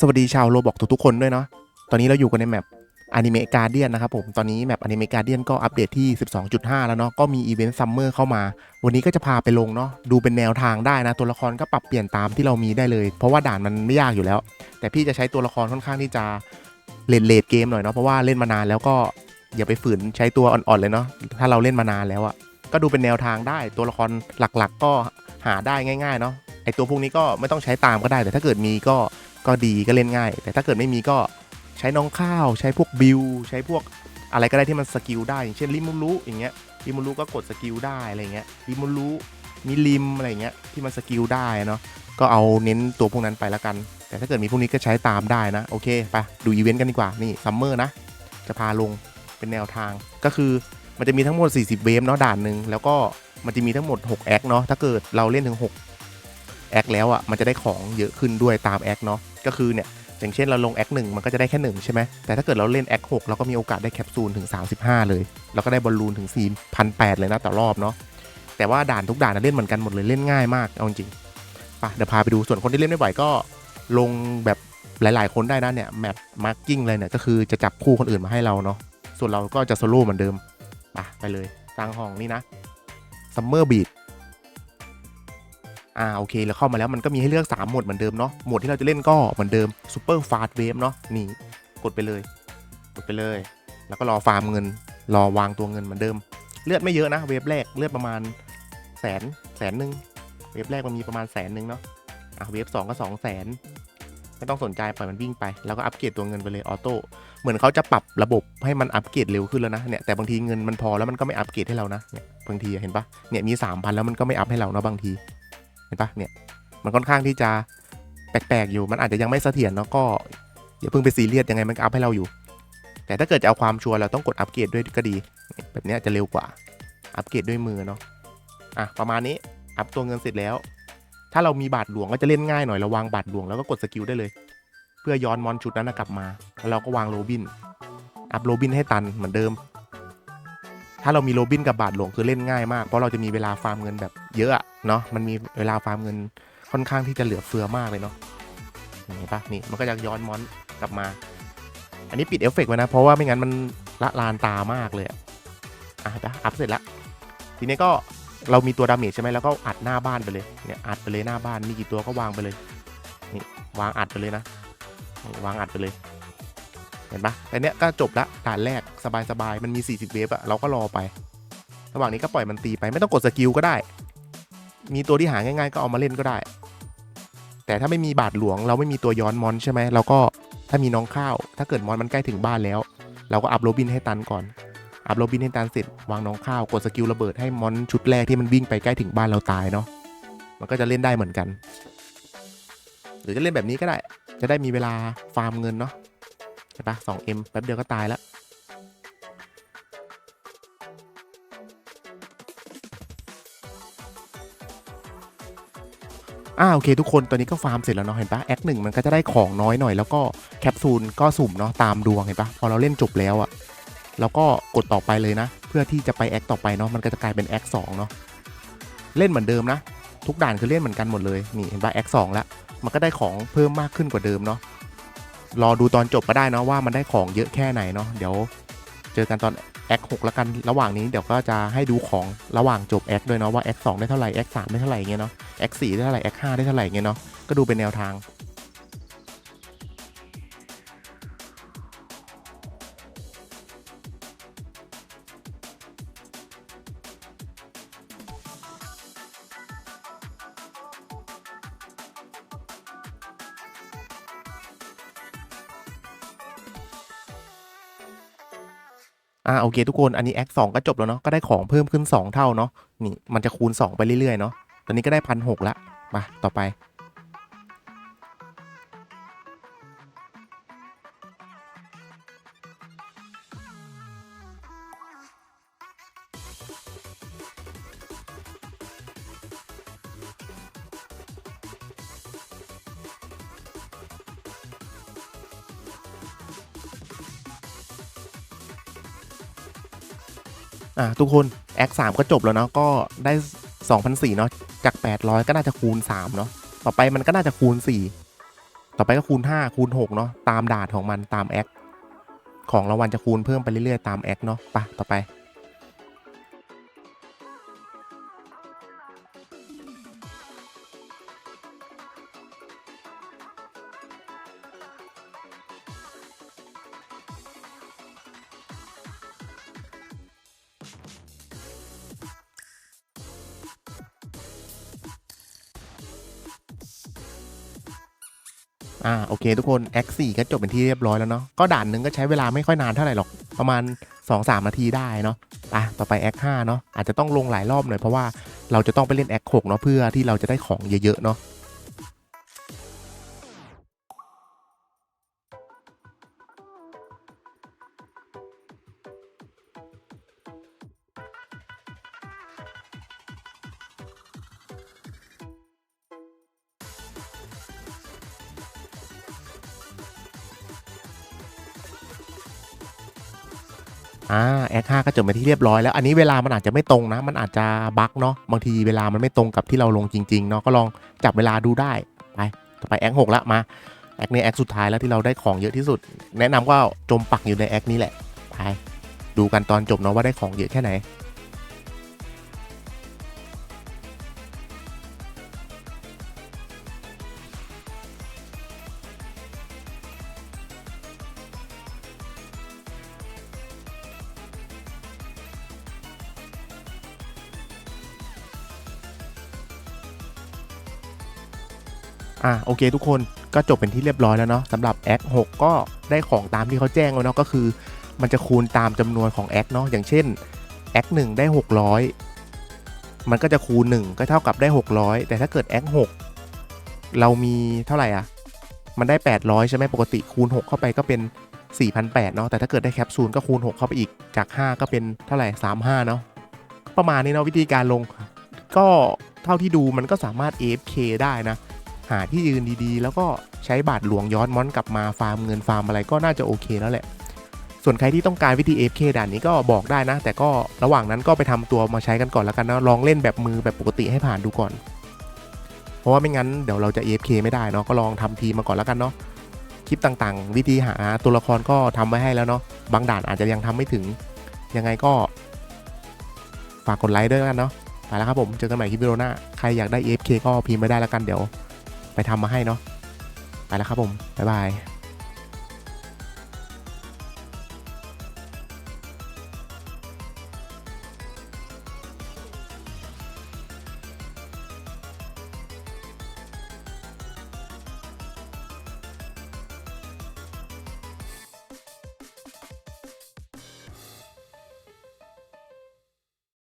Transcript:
สวัสดีชาวโรบอกทุกๆคนด้วยเนาะ ตอนนี้เราอยู่กันในแมปอนิเมะการเดียนนะครับผม ตอนนี้แมปอนิเมะการเดียนก็อัปเดตที่ 12.5 แล้วเนาะ ก็มีอีเวนต์ซัมเมอร์เข้ามา วันนี้ก็จะพาไปลงเนาะ ดูเป็นแนวทางได้นะ ตัวละครก็ปรับเปลี่ยนตามที่เรามีได้เลย เพราะว่าด่านมันไม่ยากอยู่แล้ว แต่พี่จะใช้ตัวละครค่อนข้างที่จะเลดเลดเกมหน่อยเนาะ เพราะว่าเล่นมานานแล้วก็อย่าไปฝืนใช้ตัวอ่อนๆเลยเนาะ ถ้าเราเล่นมานานแล้วอะก็ดูเป็นแนวทางได้ ตัวละครหลักๆ ก็หาได้ง่ายๆเนาะ ไอตัวพวกนี้ก็ไม่ต้องใช้ตามก็ได้ แต่ถ้าเกิดมีก็ก็ดีก็เล่นง่าย แต่ถ้าเกิดไม่มีก็ใช้น้องข้าว ใช้พวกบิวใช้พวกอะไรก็ได้ที่มันสกิลได้อย่างเช่นริมูรุอย่างเงี้ยริมูรุก็กดสกิลได้อะไรเงี้ยริมูรุมีลิมอะไรเงี้ยที่มันสกิลได้เนาะก็เอาเน้นตัวพวกนั้นไปละกัน แต่ถ้าเกิดมีพวกนี้ก็ใช้ตามได้นะโอเคไปดูอีเวนต์กันดีกว่านี่ซัมเมอร์นะจะพาลงเป็นแนวทางก็คือมันจะมีทั้งหมด 40 เวฟเนาะด่านหนึ่งแล้วก็มันจะมีทั้งหมด 6 แอคเนาะถ้าเกิดเราเล่นถึง 6 แอคแล้วอะมันจะได้ของเยอะขึ้นด้วยตามแอคเนาะก็คือเนี่ยอย่างเช่นเราลงแอคหนึ่งมันก็จะได้แค่หนึ่งใช่ไหมแต่ถ้าเกิดเราเล่นแอคหกเราก็มีโอกาสได้แคปซูลถึง 35 เลย แล้วก็ได้บอลลูนถึง4,800 เลยนะต่อรอบเนาะแต่ว่าด่านทุกด่านเล่นเหมือนกันหมดเลยเล่นง่ายมากเอาจริงไปเดี๋ยวพาไปดูส่วนคนที่เล่นไม่ไหวก็ลงแบบหลาย ๆ คนได้นะเนี่ยแมปมาร์กิ้งเลยเนี่ยก็คือจะจับคู่คนอื่นมาให้เราเนาะส่วนเราก็จะโซโล่เหมือนเดิมไปไปเลยสร้างห้องนี่นะซัมเมอร์บี อ่าโอเคแล้วเข้ามาแล้วมันก็มีให้เลือก3โหมดเหมือนเดิมเนาะโหมดที่เราจะเล่นก็เหมือนเดิม Super Fast Wave เนาะนี่กดไปเลย กดไปเลย แล้วก็รอฟาร์มเงิน รอวางตัวเงินเหมือนเดิม เลือดไม่เยอะนะเวฟแรกเลือดประมาณแสนแสนหนึ่งเวฟแรกมันมีประมาณแสนหนึ่งเนาะอะเวฟสองก็สองแสนไม่ต้องสนใจปล่อยมันวิ่งไป แล้วก็อัปเกรดตัวเงินไปเลยออโต้เหมือนเขาจะปรับระบบให้มันอัปเกรดเร็วขึ้นแล้วนะเนี่ยแต่บางทีเงินมันพอแล้วมันก็ไม่อัปเกรดให้เรานะเนี่ยบางทีเห็นปะเนี่ยมี3,000แล้วมันก็ไม่อัพให้เราเนาะบางที ห็นปะเนี่ยมันค่อนข้างที่จะแปลกๆอยู่มันอาจจะยังไม่เสถียรเนาะก็อย่าเพิ่งไปซีเรียสยังไงมันก็อัพให้เราอยู่ แต่ถ้าเกิดจะเอาความชัวร์เราต้องกดอัปเกรดด้วยก็ดี แบบนี้จะเร็วกว่าอัปเกรดด้วยมือเนาะอะประมาณนี้อัพตัวเงินเสร็จแล้ว ถ้าเรามีบาทหลวงก็จะเล่นง่ายหน่อยเราวางบาทหลวงแล้วก็กดสกิลได้เลย เพื่อย้อนมอนชุดนั้นกลับมาแล้วเราก็วางโรบินอัพโรบินให้ตันเหมือนเดิม ถ้าเรามีโรบินกับบาทหลวงคือเล่นง่ายมากเพราะเราจะมีเวลาฟาร์มเงินแบบ เยอะเนาะมันมีเวลาฟาร์มเงินค่อนข้างที่จะเหลือเฟือมากเลยเนาะเห็นปะนี่มันก็จะย้อนมอนกลับมา อันนี้ปิดเอฟเฟกต์ไว้นะ เพราะว่าไม่งั้นมันละลานตามากเลยอะอะปะอัพเสร็จละทีนี้ก็เรามีตัวดาเมจใช่ไหมแล้วก็อัดหน้าบ้านไปเลยเนี่ยอัดไปเลยหน้าบ้านมีกี่ตัวก็วางไปเลยนี่วางอัดไปเลยนะนวางอัดไปเลยเห็นปะแต่เนี้ยก็จบละด่านแรกสบายๆมันมี 40 เวฟอะเราก็รอไประหว่างนี้ก็ปล่อยมันตีไปไม่ต้องกดสกิลก็ได้ มีตัวที่หาง่ายๆ ก็เอามาเล่นก็ได้ แต่ถ้าไม่มีบาทหลวง เราไม่มีตัวย้อนมอนใช่ไหมเราก็ถ้ามีน้องข้าว ถ้าเกิดมอนมันใกล้ถึงบ้านแล้ว เราก็อัพโรบินให้ตันก่อนอัพโรบินให้ตันเสร็จวางน้องข้าวกดสกิลระเบิดให้มอนชุดแรกที่มันวิ่งไปใกล้ถึงบ้านเราตายเนาะมันก็จะเล่นได้เหมือนกัน หรือจะเล่นแบบนี้ก็ได้ จะได้มีเวลาฟาร์มเงินเนาะใช่ปะ 2M แป๊บเดียวก็ตายแล้ว อ่าโอเคทุกคนตอนนี้ก็ฟาร์มเสร็จแล้วเนาะเห็นปะแอคหนึ่งมันก็จะได้ของน้อยหน่อยแล้วก็แคปซูลก็สุ่มเนาะตามดวงเห็นปะพอเราเล่นจบแล้วอะเราก็กดต่อไปเลยนะ เพื่อที่จะไปแอคต่อไปเนาะมันก็จะกลายเป็นแอคสองเนาะเล่นเหมือนเดิมนะ ทุกด่านคือเล่นเหมือนกันหมดเลยนี่เห็นปะแอคสองแล้วมันก็ได้ของเพิ่มมากขึ้นกว่าเดิมเนาะรอดูตอนจบก็ได้เนาะว่ามันได้ของเยอะแค่ไหนเนาะเดี๋ยว เจอกันตอน แอคหกแล้วกันระหว่างนี้เดี๋ยวก็จะให้ดูของระหว่างจบแอคด้วยเนาะว่าแอคสองได้เท่าไหร่แอคสามได้เท่าไหร่เงี้ยเนาะแอคสี่ได้เท่าไหร่แอคห้าได้เท่าไหร่เงี้ยเนาะก็ดูเป็นแนวทาง อ่าโอเคทุกคนอันนี้แอคสองก็จบแล้วเนาะก็ได้ของเพิ่มขึ้น 2 เท่าเนาะนี่มันจะคูณ 2 ไปเรื่อยๆเนาะตอนนี้ก็ได้พันหกละมาต่อไป อ่าทุกคนแอคสามก็จบแล้วเนาะก็ได้2 0 0เนาะจาก 800 ก็น่าจะคูณ 3 เนาะต่อไปมันก็น่าจะคูณ 4 ต่อไปก็คูณ 5 คูณ 6 เนาะตามดาดของมันตามแอคของรางวัลจะคูณเพิ่มไปเรื่อยๆตามแอคเนาะไปะต่อไป อ่าโอเค ทุกคนแอคสี่ก็จบเป็นที่เรียบร้อยแล้วเนาะก็ด่านหนึ่งก็ใช้เวลาไม่ค่อยนานเท่าไหร่หรอกประมาณ 2-3 นาทีได้เนาะอะต่อไปแอคห้าเนาะอาจจะต้องลงหลายรอบหน่อยเพราะว่าเราจะต้องไปเล่นแอคหกเนาะเพื่อที่เราจะได้ของเยอะๆเนาะ อ่าแอค5ก็จบไปที่เรียบร้อยแล้ว อันนี้เวลามันอาจจะไม่ตรงนะ มันอาจจะบั๊กเนาะบางทีเวลามันไม่ตรงกับที่เราลงจริงๆเนาะก็ลองจับเวลาดูได้ไปต่อไปแอคหกละมาแอคนี้แอคสุดท้ายแล้วที่เราได้ของเยอะที่สุด แนะนำว่าจมปักอยู่ในแอคนี้แหละไปดูกันตอนจบเนาะว่าได้ของเยอะแค่ไหน อะโอเคทุกคนก็จบเป็นที่เรียบร้อยแล้วเนาะสำหรับแอค6ก็ได้ของตามที่เขาแจ้งไว้วเนาะก็คือ มันจะคูณตามจำนวนของแอคเนาะอย่างเช่นแอค1ได้ 600 มันก็จะคูณ 1 ก็เท่ากับได้ 600 แต่ถ้าเกิดแอค6เรามีเท่าไหร่อะมันได้ 800 ใช่ไหมปกติคูณ 6 เข้าไปก็เป็น 4,800เนาะแต่ถ้าเกิดได้แคปซูลก็คูณ 6 เข้าไปอีกจาก 5 ก็เป็นเท่าไหร่ 35 เนาะประมาณนี้เนาะวิธีการลง ก็เท่าที่ดูมันก็สามารถ AFK ได้นะ หาที่ยืนดีๆ แล้วก็ใช้บาทหลวงย้อนม้อนกลับมาฟาร์มเงินฟาร์มอะไรก็น่าจะโอเคแล้วแหละ ส่วนใครที่ต้องการวิธี AFK ด่านนี้ก็บอกได้นะ แต่ก็ระหว่างนั้นก็ไปทำตัวมาใช้กันก่อนแล้วกันนะลองเล่นแบบมือแบบปกติให้ผ่านดูก่อน เพราะว่าไม่งั้นเดี๋ยวเราจะ AFK ไม่ได้เนาะก็ลองทำทีมาก่อนแล้วกันเนาะคลิปต่างๆ วิธีหาตัวละครก็ทำไว้ให้แล้วเนาะบางด่านอาจจะยังทำไม่ถึงยังไงก็ฝากกดไลค์ด้วยกันเนาะไปแล้วครับผม เจอกันใหม่คลิปวิดีโอหน้า ใครอยากได้ AFK ก็พิมพ์ไว้ได้แล้วกันเดี๋ยว ไปทำมาให้เนาะไปแล้วครับผมบ๊ายบาย